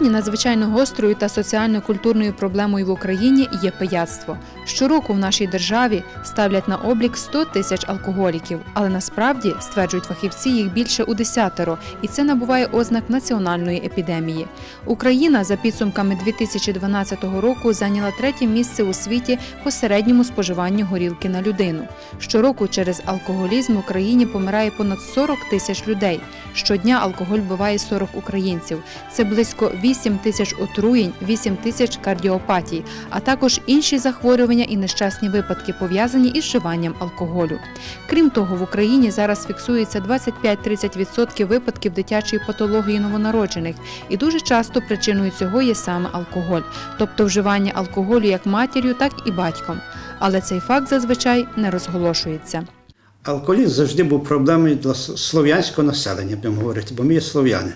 Сьогодні надзвичайно гострою та соціально-культурною проблемою в Україні є пияцтво. Щороку в нашій державі ставлять на облік 100 тисяч алкоголіків, але насправді стверджують фахівці їх більше у десятеро, і це набуває ознак національної епідемії. Україна за підсумками 2012 року зайняла третє місце у світі по середньому споживанню горілки на людину. Щороку через алкоголізм в Україні помирає понад 40 тисяч людей. Щодня алкоголь вбиває 40 українців. Це близько 8 тисяч отруєнь, 8 тисяч кардіопатій, а також інші захворювання і нещасні випадки, пов'язані із вживанням алкоголю. Крім того, в Україні зараз фіксується 25-30% випадків дитячої патології новонароджених, і дуже часто причиною цього є саме алкоголь, тобто вживання алкоголю як матір'ю, так і батьком. Але цей факт зазвичай не розголошується. Алкоголізм завжди був проблемою для слов'янського населення, будемо говорити, бо ми є слов'яни.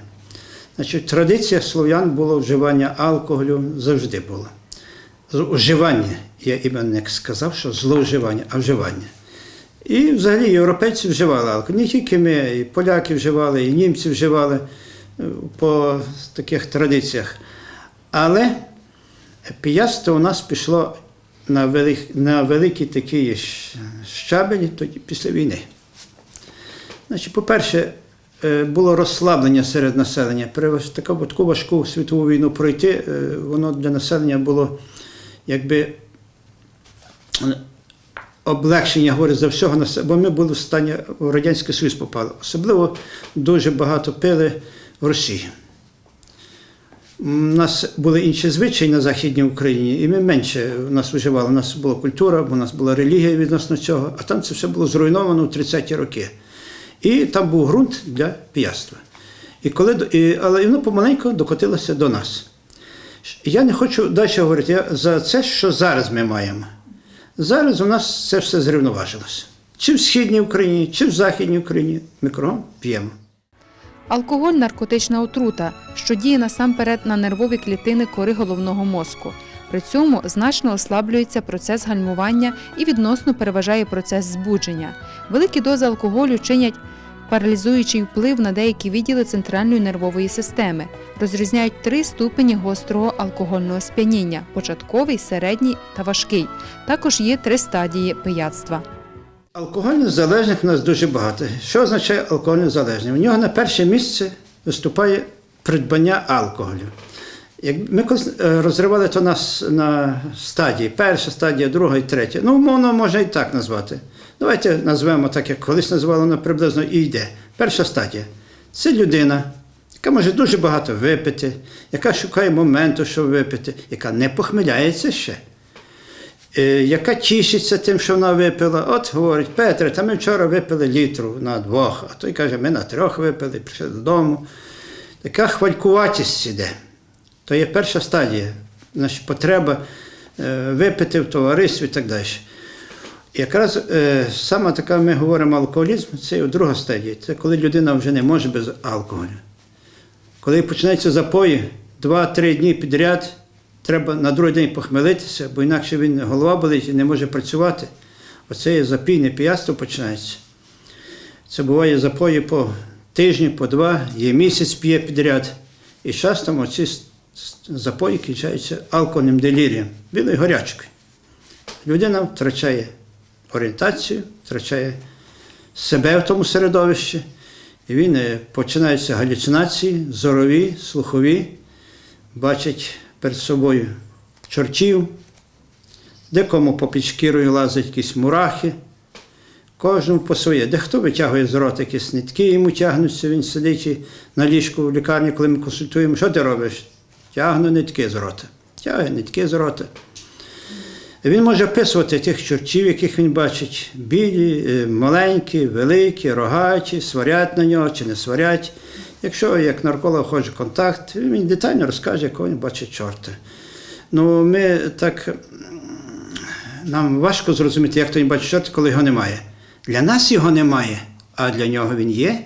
Значить, традиція слов'ян було вживання алкоголю завжди було. Вживання, я іменник сказав, що зловживання, а вживання. І взагалі європейці вживали алкоголь. Не тільки ми, і поляки вживали, і німці вживали е, по таких традиціях. Але пияцтво у нас пішло на, велик, на великий такий щабель тоді після війни. Значить, по-перше, було розслаблення серед населення. При таку, таку важку світову війну пройти, е, воно для населення було якби е, облегшення, говорю, за всього населення, бо ми були в стані в Радянський Союз попали. Особливо дуже багато пили в Росії. У нас були інші звичаї на Західній Україні, і ми менше нас виживали. У нас була культура, у нас була релігія відносно цього, а там це все було зруйновано в 30-ті роки. І там був ґрунт для п'яства. І коли, і, але воно помаленьку докотилося до нас. Я не хочу далі говорити я за це, що зараз ми маємо. Зараз у нас це все зрівноважилося. Чи в Східній Україні, чи в Західній Україні ми кругом п'ємо. Алкоголь наркотична отрута, що діє насамперед на нервові клітини кори головного мозку. При цьому значно ослаблюється процес гальмування і відносно переважає процес збудження. Великі дози алкоголю чинять паралізуючий вплив на деякі відділи центральної нервової системи. Розрізняють три ступені гострого алкогольного сп'яніння: початковий, середній та важкий. Також є три стадії пияцтва. Алкогольних залежних у нас дуже багато. Що означає алкогольний залежний? У нього на перше місце виступає придбання алкоголю. Ми е, розривали то нас на стадії, перша стадія, друга і третя. Ну, умовно, можна і так назвати. Давайте назвемо так, як колись називали, воно приблизно і йде. Перша стадія це людина, яка може дуже багато випити, яка шукає моменту, щоб випити, яка не похмеляється ще е, яка тішиться тим, що вона випила. От говорить, Петре, та ми вчора випили літру на двох, а той каже, ми на трьох випили, прийшли додому. Така хвалькуватість іде. То є перша стадія, значить, потреба е, випити в товаристві і так далі. Якраз е, саме така ми говоримо алкоголізм, це друга стадія. Це коли людина вже не може без алкоголю. Коли починаються запої, 2-3 дні підряд, треба на другий день похмелитися, бо інакше він голова болить і не може працювати. Оце є запійне п'яство починається. Це буває запої по тижні, по два, є місяць п'є підряд. І часто оці запої кінчаються алкогольним делірієм, білою горячкою. Людина втрачає орієнтацію, втрачає себе в тому середовищі, і він е, починаються галюцинації, зорові, слухові, бачить перед собою чортів, декому попід шкірою лазять якісь мурахи, кожному по своє. Дехто витягує з рота якісь нитки, йому тягнуться, він сидить на ліжку в лікарні, коли ми консультуємо, що ти робиш? Тягну нитки з рота. Тягне нитки з рота. Він може описувати тих чортів, яких він бачить, білі, е, маленькі, великі, рогаті, сварять на нього чи не сварять. Якщо як нарколог хоче контакт, він детально розкаже, якого він бачить чорта. Ну, ми так нам важко зрозуміти, як то він бачить чорта, коли його немає. Для нас його немає, а для нього він є.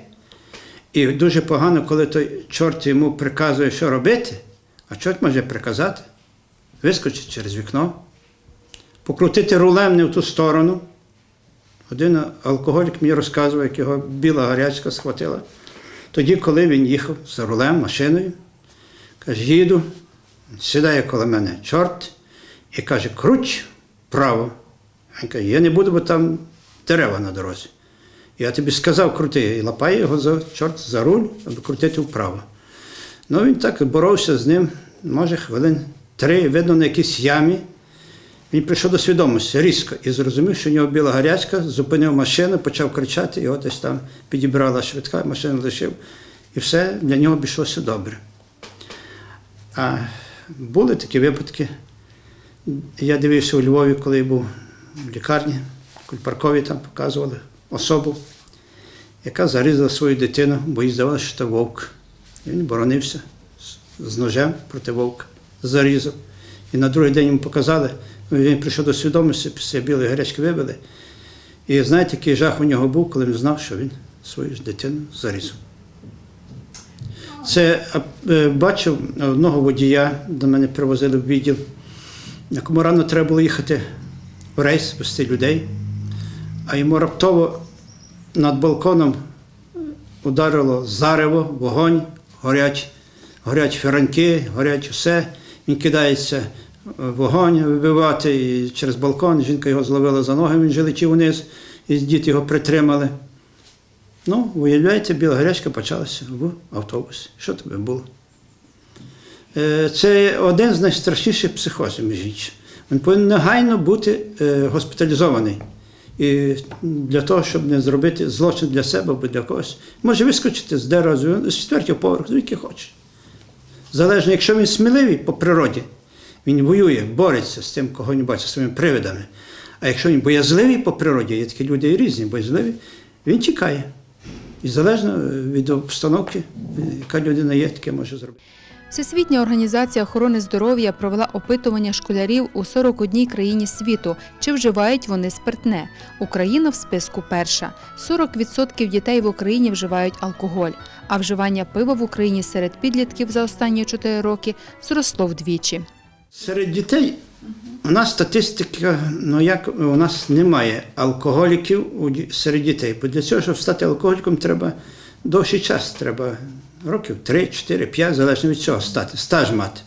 І дуже погано, коли той чорт йому приказує, що робити, а чорт може приказати, вискочити через вікно покрутити рулем не в ту сторону. Один алкоголік мені розказував, як його біла гарячка схватила. Тоді, коли він їхав за рулем машиною, Каже, їду, сідає коло мене чорт і каже, круть вправо. Він каже, я не буду, бо там дерева на дорозі. Я тобі сказав крути, і лапає його за чорт за руль, аби крутити вправо. Ну він так боровся з ним, може, хвилин три, видно, на якійсь ямі. Він прийшов до свідомості різко і зрозумів, що у нього біла гарячка, зупинив машину, почав кричати, його десь там підібрала швидка, машину лишив. І все для нього обійшлося добре. А були такі випадки. Я дивився у Львові, коли я був в лікарні, в Кульпаркові там показували особу, яка зарізала свою дитину, бо їй здавалося, що це вовк. Він боронився з- ножем проти вовка, зарізав. І на другий день йому показали, він прийшов до свідомості, після білої гарячки вибили. І знаєте, який жах у нього був, коли він знав, що він свою дитину зарізав. Це е, бачив одного водія, до мене привозили в відділ, якому рано треба було їхати в рейс, вести людей, а йому раптово над балконом ударило зарево, вогонь, горять, горять фіранки, горять усе. Він кидається вогонь вибивати і через балкон. Жінка його зловила за ноги, він же летів вниз, і діти його притримали. Ну, виявляєте, біла гарячка почалася в автобусі. Що тебе було? Е, Це один з найстрашніших психозів, між. Він повинен негайно бути е, госпіталізований. І для того, щоб не зробити злочин для себе або для когось, може вискочити з дерева з четвертого поверху, звідки хоче. Залежно, якщо він сміливий по природі, він воює, бореться з тим, кого він бачить своїми привидами. А якщо він боязливий по природі, є такі люди і різні, боязливі, він тікає. І залежно від обстановки, яка людина є, таке може зробити. Всесвітня організація охорони здоров'я провела опитування школярів у 41 країні світу, чи вживають вони спиртне. Україна в списку перша. 40% дітей в Україні вживають алкоголь, а вживання пива в Україні серед підлітків за останні 4 роки зросло вдвічі. Серед дітей у нас статистика, ну як у нас немає алкоголіків серед дітей. Бо для цього, щоб стати алкоголіком, треба довший час, треба років 3, 4, 5, залежно від цього стати, стаж мати.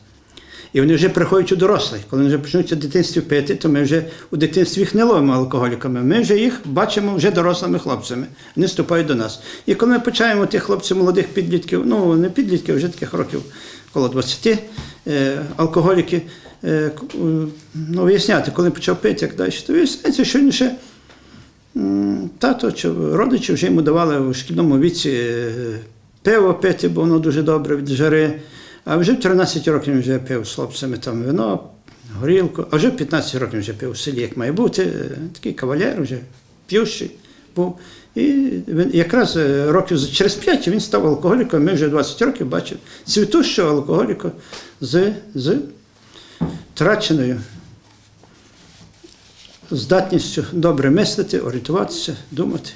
І вони вже приходять у дорослих. Коли вони вже почнуть у дитинстві пити, то ми вже у дитинстві їх не ловимо алкоголіками. Ми вже їх бачимо вже дорослими хлопцями. Вони вступають до нас. І коли ми почаємо тих хлопців, молодих підлітків, ну не підлітків, вже таких років коло 20, е, алкоголіки, е, ну, виясняти, коли почав пити, як далі, то виясняється, що він ще тато чи родичі вже йому давали у шкільному віці е, пиво пити, бо воно дуже добре від жари. А вже в 13 років вже пив з хлопцями там вино, горілку, а вже в 15 років вже пив в селі, як має бути. Такий кавалер вже п'ющий був. І він якраз е, років через 5 він став алкоголіком. Ми вже 20 років бачив цвітущого алкоголіка з, з втраченою здатністю добре мислити, орієнтуватися, думати,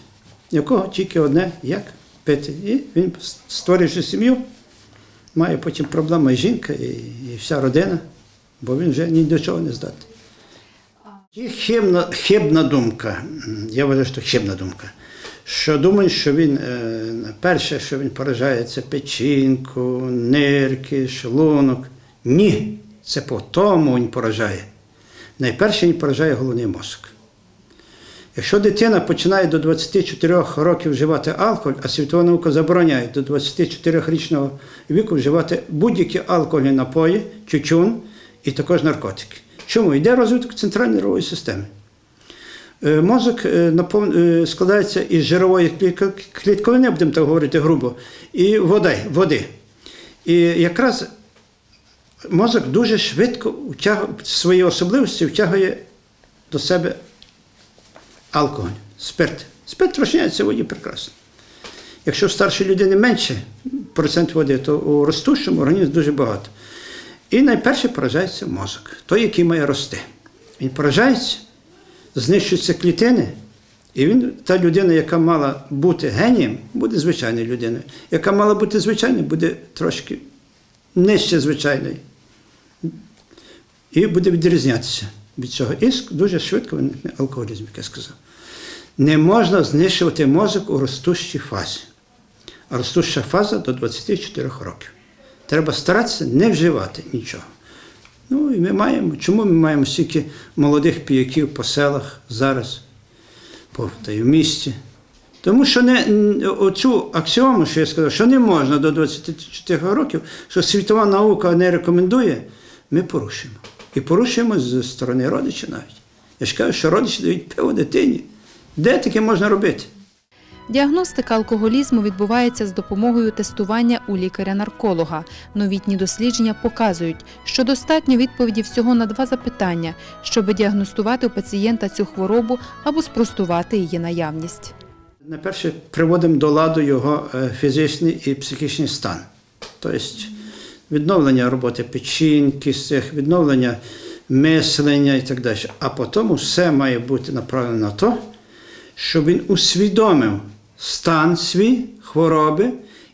якого тільки одне як пити. І він, створивши сім'ю, має потім проблеми і жінка, і, і вся родина, бо він вже ні до чого не здатний. Є хибна, хибна думка, я вважаю, що хибна думка, що думають, що він е, перше, що він поражає, це печінку, нирки, шлунок. Ні, це по тому він поражає. Найперше він поражає головний мозок. Якщо дитина починає до 24 років вживати алкоголь, а світова наука забороняє до 24-річного віку вживати будь-які алкогольні напої, тютюн і також наркотики. Чому? Йде розвиток центральної нервової системи. Е, Мозок е, е, складається із жирової клітко- клітковини, будемо так говорити грубо, і води. води. І якраз мозок дуже швидко втягує свої особливості втягує до себе алкоголь, спирт. Спирт розчиняється в воді прекрасно. Якщо в старшій людини менше процент води, то у ростущому організмі дуже багато. І найперше поражається мозок, той, який має рости. Він поражається, знищуються клітини, і він, та людина, яка мала бути генієм, буде звичайною людиною. Яка мала бути звичайною, буде трошки нижче звичайної. І буде відрізнятися від цього. І дуже швидко алкоголізм, як я сказав. Не можна знищувати мозок у ростущій фазі. А ростуща фаза до 24 років. Треба старатися не вживати нічого. Ну і ми маємо. Чому ми маємо стільки молодих піяків по селах зараз, по та й в місті? Тому що не оцю аксіому, що я сказав, що не можна до 24 років, що світова наука не рекомендує, ми порушуємо. І порушуємо з сторони родичів навіть. Я ж кажу, що родичі дають пиво дитині. Де таке можна робити? Діагностика алкоголізму відбувається з допомогою тестування у лікаря-нарколога. Новітні дослідження показують, що достатньо відповіді всього на два запитання, щоб діагностувати у пацієнта цю хворобу або спростувати її наявність. Найперше приводимо до ладу його е, фізичний і психічний стан. Тобто відновлення роботи печінки, цих, відновлення мислення і так далі. А потім все має бути направлено на те, щоб він усвідомив стан свій хвороби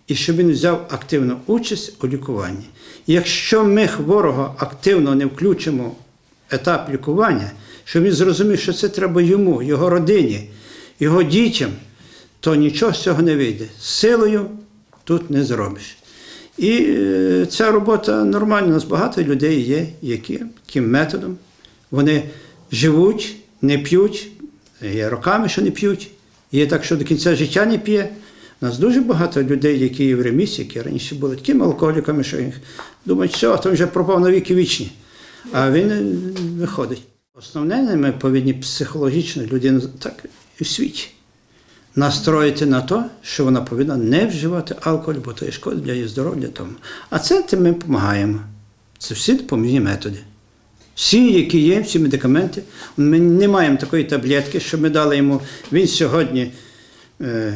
і щоб він взяв активну участь у лікуванні. Якщо ми хворого активно не включимо етап лікування, щоб він зрозумів, що це треба йому, його родині, його дітям, то нічого з цього не вийде. Силою тут не зробиш. І е, ця робота нормальна. У нас багато людей є, які таким методом вони живуть, не п'ють, є роками, що не п'ють, є так, що до кінця життя не п'є. У нас дуже багато людей, які є в ремісі, які раніше були такими алкоголіками, що їх думають, що то вже пропав на віки вічні. А він е, виходить. Основне, ми повинні психологічно людину так і в світі настроїти на те, що вона повинна не вживати алкоголь, бо то є шкода для її здоров'я. Тому. А це тим ми допомагаємо. Це всі допоміжні методи. Всі, які є, всі медикаменти. Ми не маємо такої таблетки, що ми дали йому, він сьогодні е,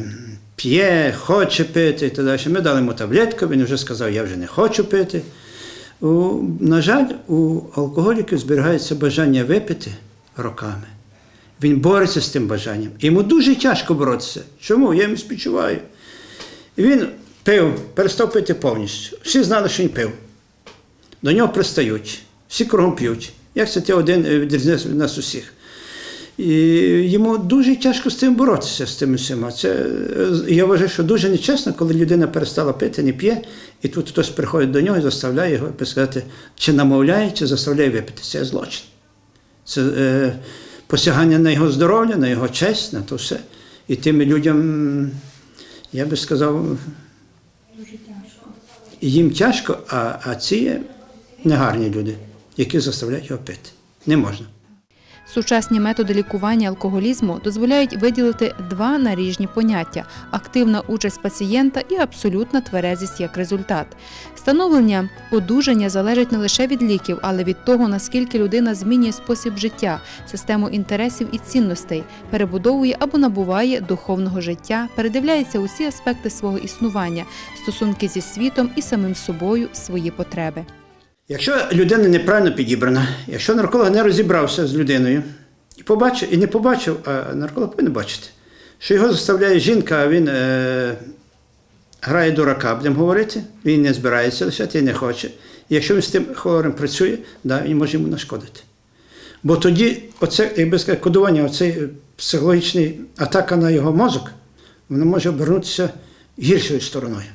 п'є, хоче пити і так далі. Ми дали йому таблетку, він вже сказав, я вже не хочу пити. У, на жаль, у алкоголіків зберігається бажання випити роками. Він бореться з тим бажанням. Йому дуже тяжко боротися. Чому? Я йому співчуваю. І він пив, перестав пити повністю. Всі знали, що він пив. До нього пристають, всі кругом п'ють. Як це ти один е, відрізняється від нас усіх? І йому дуже тяжко з цим боротися, з тим усіма. Це, е, я вважаю, що дуже нечесно, коли людина перестала пити, не п'є, і тут хтось приходить до нього і заставляє його сказати, чи намовляє, чи заставляє випити. Це злочин. Це е, посягання на його здоров'я, на його честь, на то все. І тим людям, я би сказав, їм тяжко, а, а ці негарні люди, які заставляють його пити. Не можна. Сучасні методи лікування алкоголізму дозволяють виділити два наріжні поняття: активна участь пацієнта і абсолютна тверезість як результат. Становлення одужання залежить не лише від ліків, але від того, наскільки людина змінює спосіб життя, систему інтересів і цінностей, перебудовує або набуває духовного життя, передивляється усі аспекти свого існування, стосунки зі світом і самим собою, свої потреби. Якщо людина неправильно підібрана, якщо нарколог не розібрався з людиною і побачив, і не побачив, а нарколог повинен бачити, що його заставляє жінка, а він е, грає дурака, будемо говорити, він не збирається лишати і не хоче. І якщо він з тим хворим працює, да, він може йому нашкодити. Бо тоді, оце, якби сказати, кодування, оцей психологічний атака на його мозок, воно може обернутися гіршою стороною.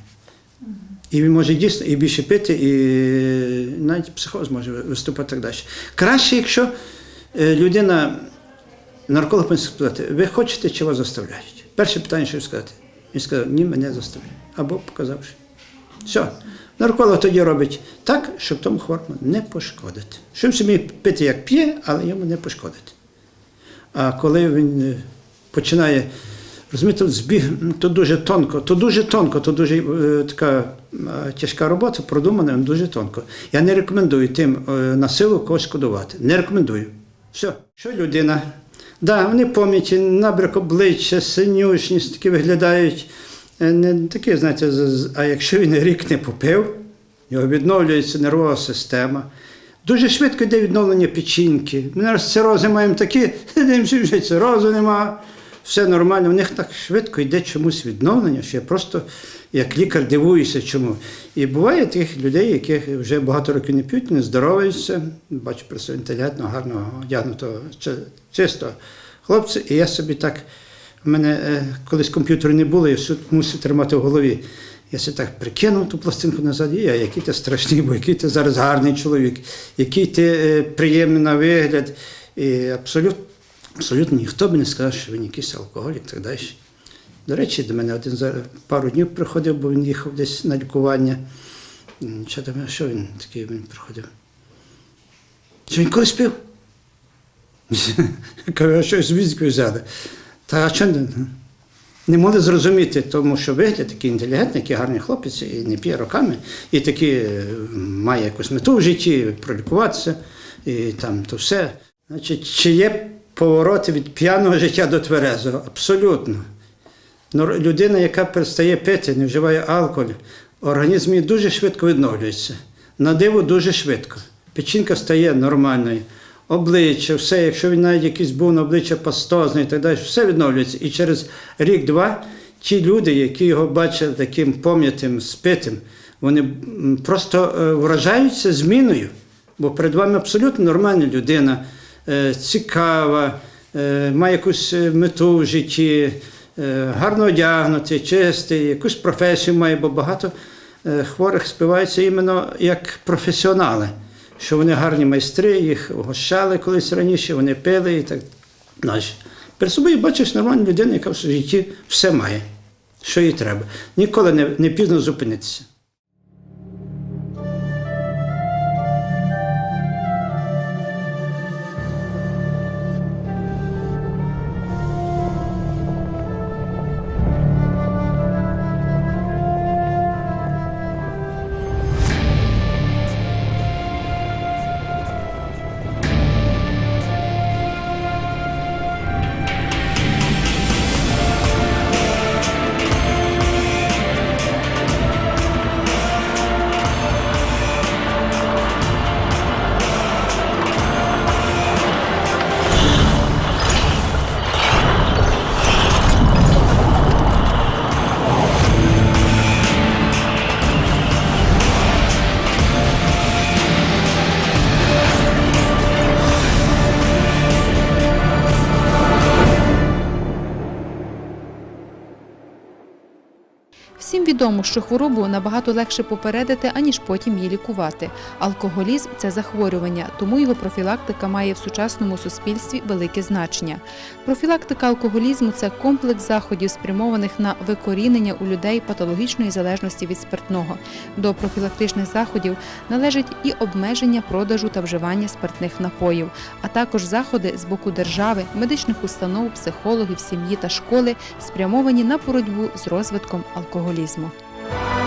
І він може дійсно і більше пити, і навіть психоз може виступати так далі. Краще, якщо е, людина, нарколог повинен сказати, ви хочете чи вас заставляють? Перше питання, що сказати. Він сказав, ні, мене заставляють. Або показав, що. Все. Нарколог тоді робить так, щоб тому хворому не пошкодити. Щоб собі пити, як п'є, але йому не пошкодити. А коли він е, починає розумієте, збіг, то дуже тонко, то дуже тонко, то дуже е, така е, тяжка робота, продумана дуже тонко. Я не рекомендую тим е, на силу когось шкодувати. Не рекомендую. Все. Що людина? Да, вони пам'яті, набряк обличчя, синюшність, такі виглядають. е, Не такі, знаєте, а якщо він рік не попив, його відновлюється нервова система. Дуже швидко йде відновлення печінки. Ми зараз цирози маємо такі, дивимося, вже цирозу нема, все нормально. У них так швидко йде чомусь відновлення, що я просто як лікар дивуюся, чому. І буває тих людей, яких вже багато років не п'ють, не здороваються. Бачу просто інтелігентного, гарного, одягнутого, чи- чистого хлопця. І я собі так, у мене е, колись комп'ютеру не було, я все мусив тримати в голові. Я себе так прикинув ту пластинку назад, і я, який ти страшний, бо який ти зараз гарний чоловік, який ти е, приємний на вигляд. І абсолютно, абсолютно ніхто б не сказав, що він якийсь алкоголік і так далі. До речі, до мене один за пару днів приходив, бо він їхав десь на лікування. Що, там, що він такий він приходив? Що він колись пив? Кажу, а що з візькою взяли? Та чого не? Не могли зрозуміти, тому що вигляд такий інтелігентний, який гарний хлопець, і не п'є роками, і такий е, має якусь мету в житті, пролікуватися, і там то все. Значить, чи є повороти від п'яного життя до тверезого? Абсолютно. Ну, людина, яка перестає пити, не вживає алкоголь, організм її дуже швидко відновлюється. На диво дуже швидко. Печінка стає нормальною, обличчя, все, якщо він навіть якийсь був на обличчя пастозний і так далі, все відновлюється. І через рік-два ті люди, які його бачили таким пом'ятим, спитим, вони просто е, вражаються зміною. Бо перед вами абсолютно нормальна людина, цікава, е, має якусь е, мету в житті, е, гарно одягнутий, чистий, якусь професію має, бо багато е, хворих співаються іменно як професіонали, що вони гарні майстри, їх угощали колись раніше, вони пили і так далі. Перед собою бачиш нормальну людину, яка в житті все має, що їй треба. Ніколи не, не пізно зупинитися. Відомо, що хворобу набагато легше попередити, аніж потім її лікувати. Алкоголізм це захворювання, тому його профілактика має в сучасному суспільстві велике значення. Профілактика алкоголізму це комплекс заходів, спрямованих на викорінення у людей патологічної залежності від спиртного. До профілактичних заходів належить і обмеження продажу та вживання спиртних напоїв, а також заходи з боку держави, медичних установ, психологів, сім'ї та школи, спрямовані на боротьбу з розвитком алкоголізму. Bye.